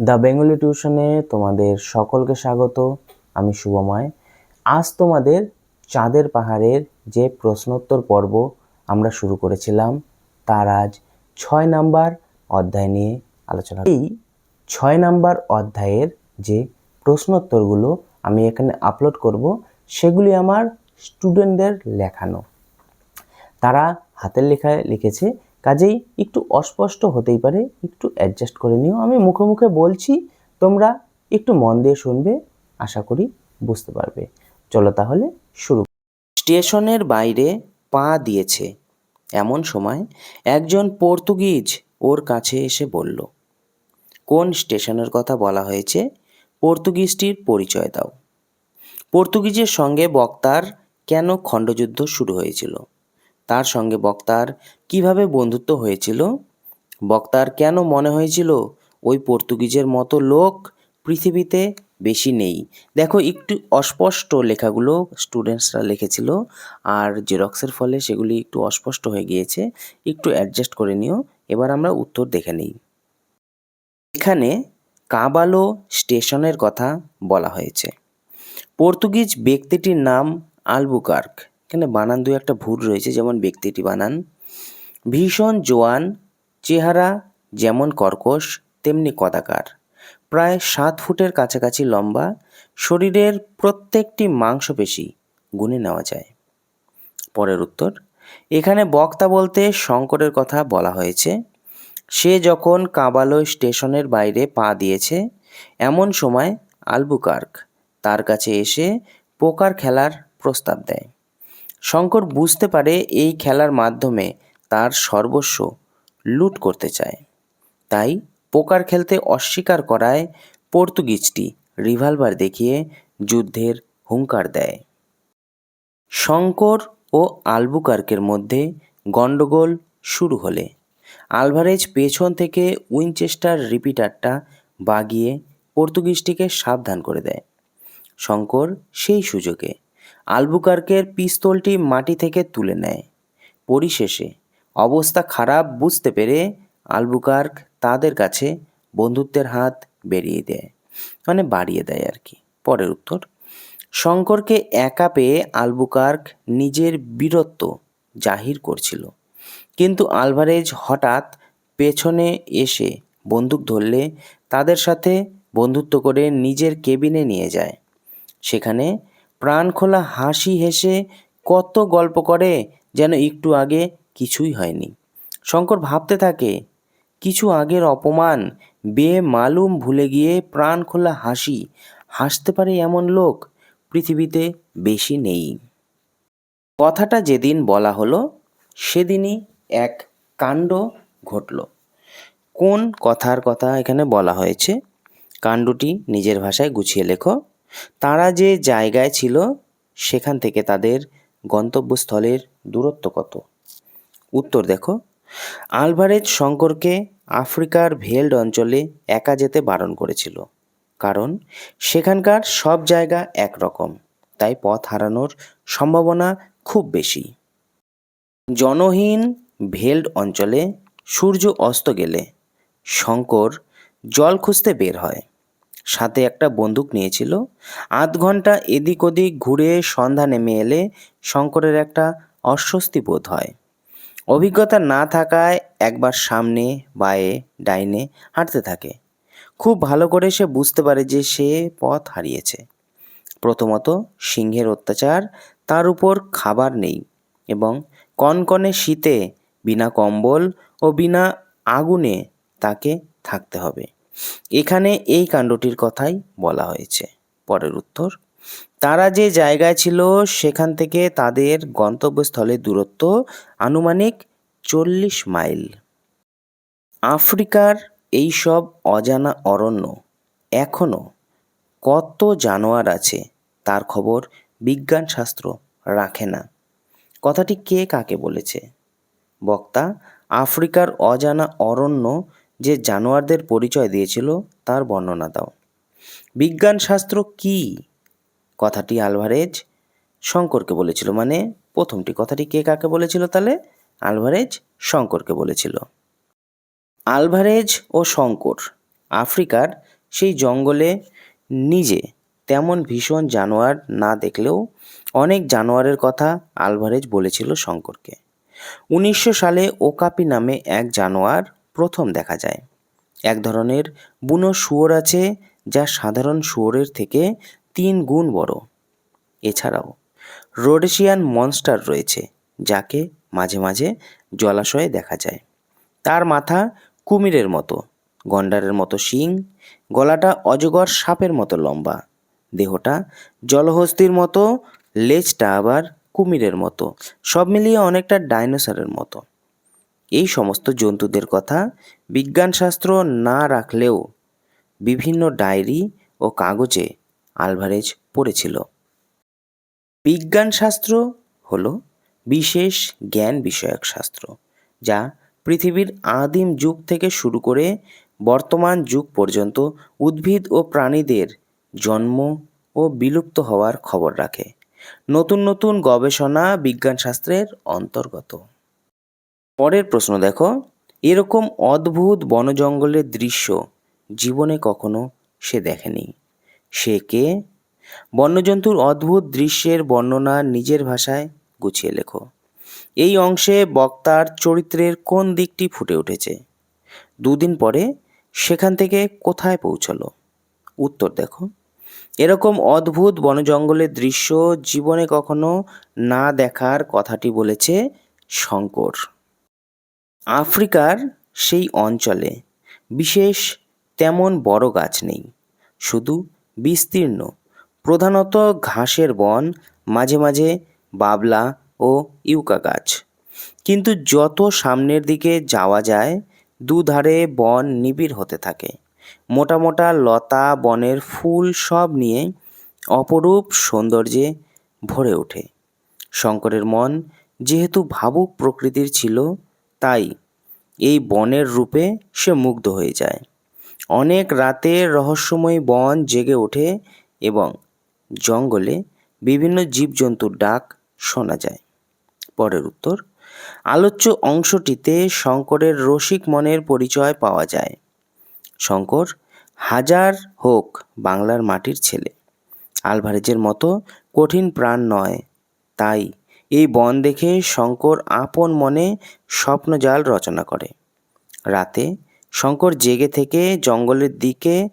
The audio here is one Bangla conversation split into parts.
দ্য বেঙ্গলি টিউশনে তোমাদের সকলকে স্বাগত, আমি শুভময়। আজ তোমাদের চাঁদের পাহাড়ের যে প্রশ্নোত্তর পর্ব আমরা শুরু করেছিলাম, তার আজ ছয় নাম্বার অধ্যায় নিয়ে আলোচনা এই ছয় নাম্বার অধ্যায়ের যে প্রশ্নোত্তরগুলো আমি এখানে আপলোড করব, সেগুলি আমার স্টুডেন্টদের লেখানো। তারা হাতের লেখায় লিখেছে কাজেই একটু অস্পষ্ট হতেই পারে, একটু অ্যাডজাস্ট করে নিও। আমি মুখে মুখে বলছি, তোমরা একটু মন দিয়ে শুনবে, আশা করি বুঝতে পারবে। চলো তাহলে শুরু স্টেশনের বাইরে পা দিয়েছে। এমন সময় একজন পর্তুগিজ ওর কাছে এসে বলল, কোন স্টেশনের কথা বলা হয়েছে? পর্তুগিজটির পরিচয় দাও। পর্তুগিজের সঙ্গে বক্তার কেন খণ্ডযুদ্ধ শুরু হয়েছিল? তার সঙ্গে বক্তার কীভাবে বন্ধুত্ব হয়েছিল? বক্তার কেন মনে হয়েছিল, ওই পর্তুগিজের মতো লোক পৃথিবীতে বেশি নেই দেখো, একটু অস্পষ্ট লেখাগুলো স্টুডেন্টসরা লিখেছিল, আর জেরক্সের ফলে সেগুলি একটু অস্পষ্ট হয়ে গিয়েছে। একটু অ্যাডজাস্ট করে নিও। এবার আমরা উত্তর দেখে নিই। এখানে কাবালো স্টেশনের কথা বলা হয়েছে। পর্তুগিজ ব্যক্তিটির নাম আলবুকার্ক। এখানে বানান দু একটা ভুল রয়েছে, যেমন ব্যক্তিটি বানান। ভীষণ জোয়ান, চেহারা যেমন কর্কশ, তেমনি কদাকার। প্রায় সাত ফুটের কাছাকাছি লম্বা, শরীরের প্রত্যেকটি মাংসপেশি গুনে নেওয়া যায়। পরের উত্তর, এখানে বক্তা বলতে শঙ্করের কথা বলা হয়েছে। সে যখন কাবালো স্টেশনের বাইরে পা দিয়েছে, এমন সময় আলবুকার্ক তার কাছে এসে পোকার খেলার প্রস্তাব দেয়। শঙ্কর বুঝতে পারে এই খেলার মাধ্যমে তার সর্বস্ব লুট করতে চায়। তাই পোকার খেলতে অস্বীকার করায় পর্তুগিজটি রিভলভার দেখিয়ে যুদ্ধের হুঙ্কার দেয়। শঙ্কর ও আলবুকার্কের মধ্যে গণ্ডগোল শুরু হলে আলভারেজ পেছন থেকে উইনচেস্টার রিপিটারটা বাগিয়ে পর্তুগিজটিকে সাবধান করে দেয়। শঙ্কর সেই সুযোগে আলবুকার্কের পিস্তলটি মাটি থেকে তুলে নেয়। পরিশেষে অবস্থা খারাপ বুঝতে পেরে আলবুকার্ক তাদের কাছে বন্ধুত্বের হাত বেরিয়ে দেয় মানে বাড়িয়ে দেয় আর কি। পরের উত্তর, শঙ্করকে একা পেয়ে আলবুকার্ক নিজের বীরত্ব জাহির করছিল। কিন্তু আলভারেজ হঠাৎ পেছনে এসে বন্দুক ধরলে তাদের সাথে বন্ধুত্ব করে নিজের কেবিনে নিয়ে যায়। সেখানে প্রাণখোলা হাসি হেসে কত গল্প করে যেন একটু আগে কিছুই হয়নি। শঙ্কর ভাবতে থাকে, কিছু আগের অপমান বেমালুম ভুলে গিয়ে প্রাণখোলা হাসি, হাসতে পারে এমন লোক পৃথিবীতে বেশি নেই। কথাটা যেদিন বলা হলো, সেদিনই এক কাণ্ড ঘটল। কোন কথার কথা এখানে বলা হয়েছে? কাণ্ডটি নিজের ভাষায় গুছিয়ে লেখো। তারা যে জায়গায় ছিল, সেখান থেকে তাদের গন্তব্যস্থলের দূরত্ব কত? উত্তর দেখো, আলভারেজ শঙ্করকে আফ্রিকার ভেল্ড অঞ্চলে একা যেতে বারণ করেছিল, কারণ সেখানকার সব জায়গা একরকম, তাই পথ হারানোর সম্ভাবনা খুব বেশি। জনহীন ভেল্ড অঞ্চলে সূর্য অস্ত গেলে শঙ্কর জল খুঁজতে বের হয়। সাথে একটা বন্দুক নিয়েছিল। আধ ঘণ্টা এদিক ওদিক ঘুরে সন্ধ্যা নেমে এলে শঙ্করের একটা অস্বস্তি বোধ হয়। অভিজ্ঞতা না থাকায় একবার সামনে বায়ে ডাইনে হাঁটতে থাকে। খুব ভালো করে সে বুঝতে পারে যে সে পথ হারিয়েছে। প্রথমত সিংহের অত্যাচার, তার উপর খাবার নেই এবং কনকনে শীতে বিনা কম্বল ও বিনা আগুনে তাকে থাকতে হবে। এখানে এই কাণ্ডটির কথাই বলা হয়েছে। পরের উত্তর, তারা যে জায়গায় ছিল সেখান থেকে তাদের গন্তব্যস্থলের দূরত্ব আনুমানিক চল্লিশ মাইল। আফ্রিকার এই সব অজানা অরণ্য এখনও কত জানোয়ার আছে তার খবর বিজ্ঞান শাস্ত্র রাখে না। কথাটি কে কাকে বলেছে? বক্তা, আফ্রিকার অজানা অরণ্য যে জানোয়ারদের পরিচয় দিয়েছিল, তার বর্ণনা দাও। বিজ্ঞান শাস্ত্র কি? কথাটি আলভারেজ শঙ্করকে বলেছিল। মানে প্রথমটি কথাটি কে কাকে বলেছিল তাহলে? আলভারেজ শঙ্করকে বলেছিল। আলভারেজ ও শঙ্কর আফ্রিকার সেই জঙ্গলে নিজে তেমন ভীষণ জানোয়ার না দেখলেও অনেক জানোয়ারের কথা আলভারেজ বলেছিল শঙ্করকে। উনিশশো সালে ওকাপি নামে এক জানোয়ার প্রথম দেখা যায়। এক ধরনের বুনো শুয়োর আছে যা সাধারণ শুয়োরের থেকে তিন গুণ বড়। এছাড়াও রোডেশিয়ান মনস্টার রয়েছে, যাকে মাঝে মাঝে জলাশয়ে দেখা যায়। তার মাথা কুমিরের মতো, গন্ডারের মতো শিং, গলাটা অজগর সাপের মতো লম্বা, দেহটা জলহস্তির মতো, লেজটা আবার কুমিরের মতো, সব মিলিয়ে অনেকটা ডাইনোসরের মতো। এই সমস্ত জন্তুদের কথা বিজ্ঞানশাস্ত্র না রাখলেও বিভিন্ন ডায়েরি ও কাগজে আলভারেজ পড়েছিল। বিজ্ঞানশাস্ত্র হল বিশেষ জ্ঞান বিষয়ক শাস্ত্র, যা পৃথিবীর আদিম যুগ থেকে শুরু করে বর্তমান যুগ পর্যন্ত উদ্ভিদ ও প্রাণীদের জন্ম ও বিলুপ্ত হওয়ার খবর রাখে। নতুন নতুন গবেষণা বিজ্ঞানশাস্ত্রের অন্তর্গত। পরের প্রশ্ন দেখো, এরকম অদ্ভুত বনজঙ্গলের দৃশ্য জীবনে কখনো সে দেখেনি। সে কে? বন্যজন্তুর অদ্ভুত দৃশ্যের বর্ণনা নিজের ভাষায় গুছিয়ে লেখো। এই অংশে বক্তার চরিত্রের কোন দিকটি ফুটে উঠেছে? দুদিন পরে সেখান থেকে কোথায় পৌঁছলো? উত্তর দেখো, এরকম অদ্ভুত বনজঙ্গলের দৃশ্য জীবনে কখনো না দেখার কথাটি বলেছে শঙ্কর। আফ্রিকার সেই অঞ্চলে বিশেষ তেমন বড় গাছ নেই, শুধু বিস্তীর্ণ। প্রধানত ঘাসের বন, মাঝে মাঝে বাবলা ও ইউকা গাছ। কিন্তু যত সামনের দিকে যাওয়া যায়, দুধারে বন নিবিড় হতে থাকে। মোটা মোটা লতা বনের ফুল সব নিয়ে অপরূপ সৌন্দর্যে ভরে ওঠে। শঙ্করের মন যেহেতু ভাবুক প্রকৃতির ছিল তাই এই বনের রূপে সে মুগ্ধ হয়ে যায়। অনেক রাতে রহস্যময় বন জেগে ওঠে এবং জঙ্গলে বিভিন্ন জীবজন্তুর ডাক শোনা যায়। পরের উত্তর, আলোচ্য অংশটিতে শঙ্করের রসিক মনের পরিচয় পাওয়া যায়। শঙ্কর হাজার হোক বাংলার মাটির ছেলে। আলভারেজের মতো কঠিন প্রাণ নয়, তাই এই বন দেখে শঙ্কর আপন মনে স্বপ্নজাল রচনা করে। রাতে শঙ্কর জেগে থেকে জঙ্গলের দিকে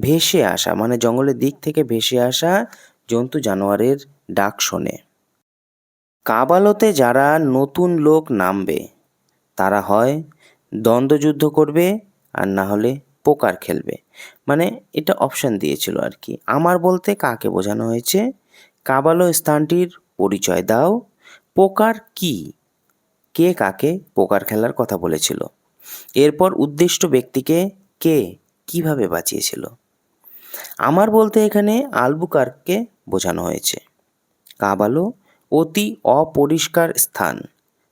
ভেসে আসা মানে জঙ্গলের দিক থেকে ভেসে আসা জন্তু জানোয়ারের ডাক শোনে। কাবালতে যারা নতুন লোক নামবে, তারা হয় দ্বন্দ্বযুদ্ধ করবে আর না হলে পোকার খেলবে। মানে এটা অপশান দিয়েছিল আর কি। আমার বলতে কাকে বোঝানো হয়েছে? কাবালো স্থানটির পরিচয় দাও। পোকার কি? কে কাকে পোকার খেলার কথা বলেছিল? এরপর উদ্দিষ্ট ব্যক্তিকে কে কীভাবে বাঁচিয়েছিল? আমার বলতে এখানে আলবুকার্ককে বোঝানো হয়েছে। কাবালো অতি অপরিষ্কার স্থান।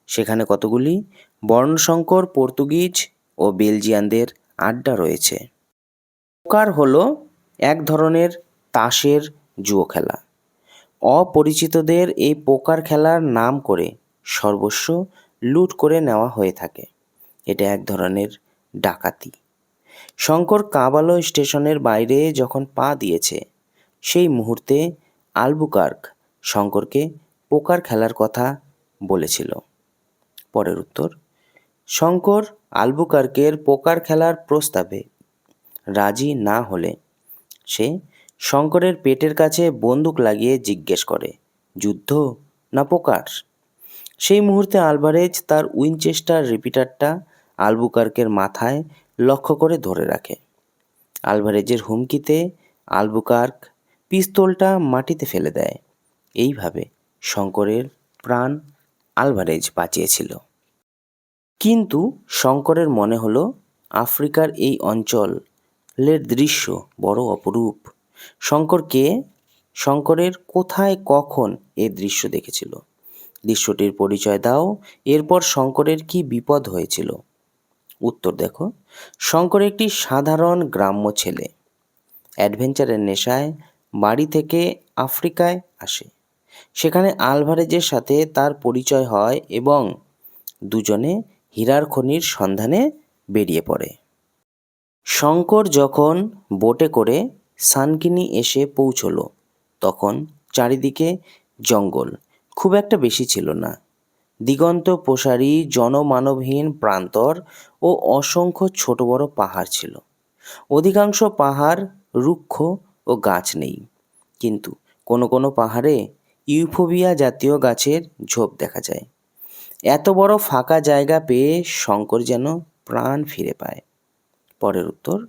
সেখানে কতগুলি বর্ণশঙ্কর, পর্তুগিজ ও বেলজিয়ানদের আড্ডা রয়েছে। পোকার হলো এক ধরনের তাসের জুয়ো খেলা। অপরিচিতদের এই পোকার খেলার নাম করে সর্বস্ব লুট করে নেওয়া হয়ে থাকে। এটা এক ধরনের ডাকাতি। শঙ্কর কাবালো স্টেশনের বাইরে যখন পা দিয়েছে, সেই মুহূর্তে আলবুকার্ক শঙ্করকে পোকার খেলার কথা বলেছিল। পরের উত্তর, শঙ্কর আলবুকার্কের পোকার খেলার প্রস্তাবে রাজি না হলে সে শঙ্করের পেটের কাছে বন্দুক লাগিয়ে জিজ্ঞেস করে, যুদ্ধ না পোকার? সেই মুহূর্তে আলভারেজ তার উইনচেস্টার রিপিটারটা আলবুকার্কের মাথায় লক্ষ্য করে ধরে রাখে। আলভারেজের হুমকিতে আলবুকার্ক পিস্তলটা মাটিতে ফেলে দেয়। এইভাবে শঙ্করের প্রাণ আলভারেজ বাঁচিয়েছিল। কিন্তু শঙ্করের মনে হলো, আফ্রিকার এই অঞ্চলের দৃশ্য বড় অপরূপ। শঙ্করকে, শঙ্করের কোথায় কখন এ দৃশ্য দেখেছিল? দৃশ্যটির পরিচয় দাও, এরপর শঙ্করের কি বিপদ হয়েছিল? উত্তর দেখো, শঙ্কর একটি সাধারণ গ্রাম্য ছেলে। অ্যাডভেঞ্চারের নেশায় বাড়ি থেকে আফ্রিকায় আসে। সেখানে আলভারেজের সাথে তার পরিচয় হয় এবং দুজনে হীরার খনির সন্ধানে বেরিয়ে পড়ে। শঙ্কর যখন বোটে করে সানকিনি এসে পৌঁছলো। তখন চারিদিকে জঙ্গল। খুব একটা বেশি ছিল না। দিগন্ত প্রসারী জনমানবহীন প্রান্তর ও অসংখ্য ছোট বড় পাহাড় ছিল। অধিকাংশ পাহাড় রুক্ষ ও গাছ নেই। কিন্তু কোনো কোনো পাহাড়ে ইউফোবিয়া জাতীয় গাছের ঝোপ দেখা যায়। এত বড় ফাঁকা জায়গা পেয়ে শঙ্কর যেন প্রাণ ফিরে পায়। পরের উত্তর,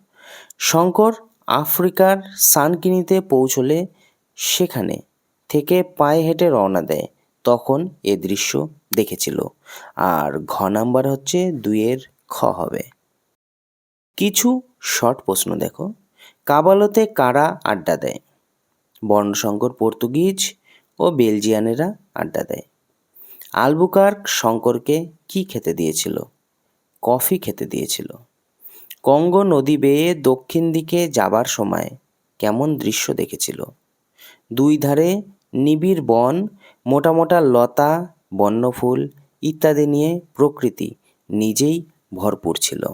শঙ্কর আফ্রিকার সানকিনিতে পৌঁছলে সেখানে থেকে পায়ে হেঁটে রওনা দেয়। তখন এ দৃশ্য দেখেছিল। আর ঘ নাম্বার হচ্ছে দুইয়ের খ হবে। কিছু শর্ট প্রশ্ন দেখো। কাবালোতে কারা আড্ডা দেয়? বর্ণশঙ্কর পর্তুগিজ ও বেলজিয়ানেরা আড্ডা দেয়। আলবুকার্ক শঙ্করকে কি খেতে দিয়েছিল? কফি খেতে দিয়েছিল। কঙ্গো নদী বেয়ে দক্ষিণ দিকে যাবার সময় কেমন দৃশ্য দেখেছিল। দুই ধারে নিবিড় বন, মোটা মোটা লতা, বন্যফুল ইত্যাদি নিয়ে প্রকৃতি নিজেই ভরপুর ছিল।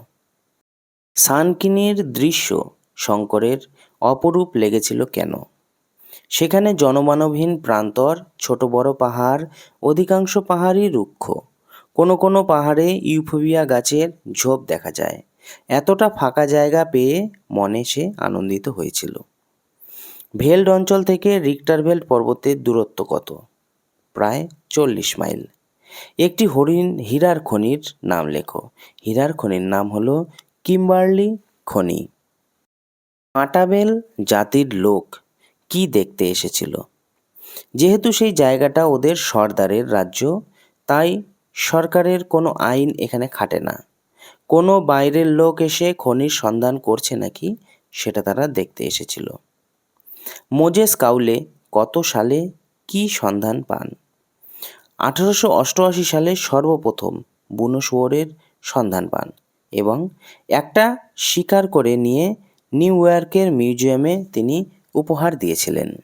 সানকিনির দৃশ্য শঙ্করের অপরূপ লেগেছিল কেন? সেখানে জনমানবহীন প্রান্তর, ছোট বড় পাহাড়, অধিকাংশ পাহাড়ই রুক্ষ। কোনো কোনো পাহাড়ে ইউফোবিয়া গাছের ঝোপ দেখা যায়। এতটা ফাঁকা জায়গা পেয়ে মনে সে আনন্দিত হয়েছিল। ভেল্ড অঞ্চল থেকে রিক্টারভেল্ড পর্বতের দূরত্ব কত? প্রায় চল্লিশ মাইল। একটি হরিণ হীরার খনির নাম লেখো। হীরার খনির নাম হলো কিম্বার্লি খনি। মাটাবেল জাতির লোক কি দেখতে এসেছিল? যেহেতু সেই জায়গাটা ওদের সর্দারের রাজ্য, তাই সরকারের কোনো আইন এখানে খাটে না। কোনো বাইরের লোক এসে খনির সন্ধান করছে নাকি সেটা তারা দেখতে এসেছিল। মোজেস কাউলে কত সালে কি সন্ধান পান? আঠারোশো অষ্টআশি সালে সর্বপ্রথম বুনো শুয়োরের সন্ধান পান এবং একটা শিকার করে নিয়ে নিউ ইয়র্কের মিউজিয়ামে তিনি উপহার দিয়েছিলেন।